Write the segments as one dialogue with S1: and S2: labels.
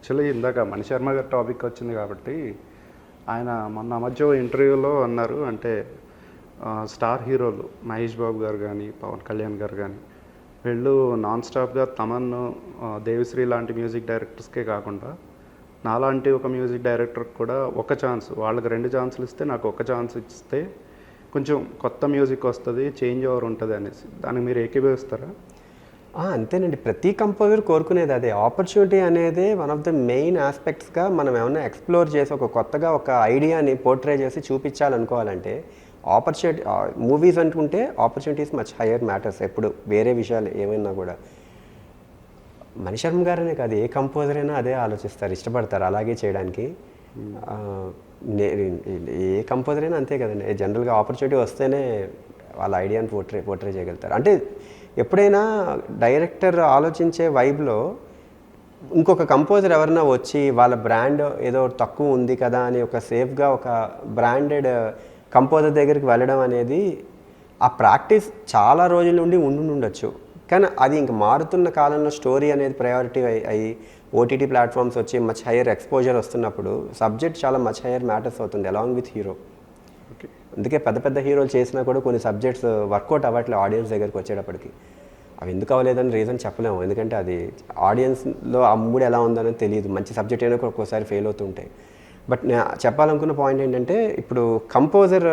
S1: Actually ఇందాక మణిశర్మ గారి topic వచ్చింది కాబట్టి ఆయన మొన్న మధ్య ఇంటర్వ్యూలో అన్నారు అంటే స్టార్ హీరోలు మహేష్ బాబు గారు కానీ పవన్ కళ్యాణ్ గారు కానీ వీళ్ళు నాన్ స్టాప్గా తమన్ను దేవిశ్రీ లాంటి మ్యూజిక్ డైరెక్టర్స్కే కాకుండా నాలాంటి ఒక మ్యూజిక్ డైరెక్టర్ కూడా ఒక ఛాన్స్ వాళ్ళకి రెండు ఛాన్సులు ఇస్తే నాకు ఒక ఛాన్స్ ఇస్తే కొంచెం కొత్త మ్యూజిక్ వస్తుంది చేంజ్ ఓవర్ ఉంటుంది అనేసి. దానికి మీరు ఏకీభవిస్తారా?
S2: అంతేనండి. ప్రతి కంపోజర్ కోరుకునేది అదే. ఆపర్చునిటీ అనేది వన్ ఆఫ్ ద మెయిన్ ఆస్పెక్ట్స్గా మనం ఏమన్నా ఎక్స్ప్లోర్ చేసి ఒక కొత్తగా ఒక ఐడియాని పోర్ట్రే చేసి చూపించాలనుకోవాలంటే ఆపర్చునిటీ మూవీస్ అనుకుంటే ఆపర్చునిటీస్ మచ్ హయ్యర్ మ్యాటర్స్ ఎప్పుడు వేరే విషయాలు ఏమైనా కూడా. మణిశర్మ గారనే కాదు ఏ కంపోజర్ అయినా అదే ఆలోచిస్తారు ఇష్టపడతారు అలాగే చేయడానికి. నే- ఏ కంపోజర్ అయినా అంతే కదండి. జనరల్గా ఆపర్చునిటీ వస్తేనే వాళ్ళ ఐడియాని పోర్ట్రే పోర్ట్రే చేయగలుగుతారు. అంటే ఎప్పుడైనా డైరెక్టర్ ఆలోచించే వైబ్లో ఇంకొక కంపోజర్ ఎవరైనా వచ్చి వాళ్ళ బ్రాండ్ ఏదో తక్కువ ఉంది కదా అని ఒక సేఫ్గా ఒక బ్రాండెడ్ కంపోజర్ దగ్గరికి వెళ్ళడం అనేది ఆ ప్రాక్టీస్ చాలా రోజుల నుండి ఉండి ఉండొచ్చు కానీ అది ఇంక మారుతున్న కాలంలో స్టోరీ అనేది ప్రయారిటీ అయ్యి ఓటీటీ ప్లాట్ఫామ్స్ వచ్చి మచ్ హయ్యర్ ఎక్స్పోజర్ వస్తున్నప్పుడు సబ్జెక్ట్ చాలా మచ్ హయ్యర్ మ్యాటర్స్ అవుతుంది అలాంగ్ విత్ హీరో. అందుకే పెద్ద పెద్ద హీరోలు చేసినా కూడా కొన్ని సబ్జెక్ట్స్ వర్కౌట్ అవ్వట్లేదు ఆడియన్స్ దగ్గరికి వచ్చేటప్పటికి. అవి ఎందుకు అవ్వలేదని రీజన్ చెప్పలేము. ఎందుకంటే అది ఆడియన్స్లో ఆ మూడు ఎలా ఉందని తెలియదు. మంచి సబ్జెక్ట్ అయినా కూడా ఒక్కోసారి ఫెయిల్ అవుతుంటాయి. బట్ నేను చెప్పాలనుకున్న పాయింట్ ఏంటంటే ఇప్పుడు కంపోజర్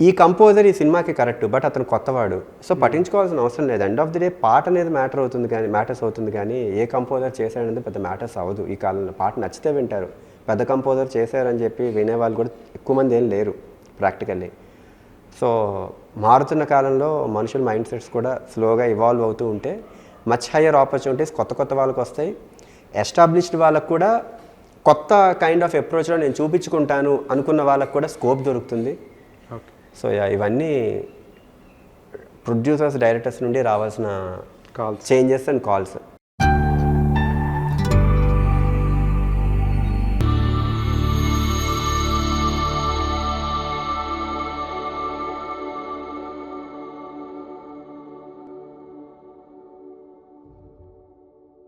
S2: ఈ కంపోజర్ ఈ సినిమాకి కరెక్ట్ బట్ అతను కొత్తవాడు. సో పట్టించుకోవాల్సిన అవసరం లేదు. ఎండ్ ఆఫ్ ది డే పాట అనేది మ్యాటర్ అవుతుంది కానీ మ్యాటర్స్ అవుతుంది కానీ ఏ కంపోజర్ చేశాడనేది పెద్ద మ్యాటర్స్ అవ్వదు. ఈ కాలంలో పాట నచ్చితే వింటారు. పెద్ద కంపోజర్ చేశారని చెప్పి వినేవాళ్ళు కూడా ఎక్కువ మంది ఏం లేరు ప్రాక్టికల్లీ సో మారుతున్న కాలంలో మనుషుల మైండ్ సెట్స్ కూడా స్లోగా ఇవాల్వ్ అవుతూ ఉంటే మచ్ హయ్యర్ ఆపర్చునిటీస్ కొత్త కొత్త వాళ్ళకి వస్తాయి. ఎస్టాబ్లిష్డ్ వాళ్ళకు కూడా కొత్త కైండ్ ఆఫ్ అప్రోచ్లో నేను చూపించుకుంటాను అనుకున్న వాళ్ళకు కూడా స్కోప్ దొరుకుతుంది. సో ఇవన్నీ ప్రొడ్యూసర్స్ డైరెక్టర్స్ నుండి రావాల్సిన
S1: కాల్స్
S2: చేంజెస్ అండ్ కాల్స్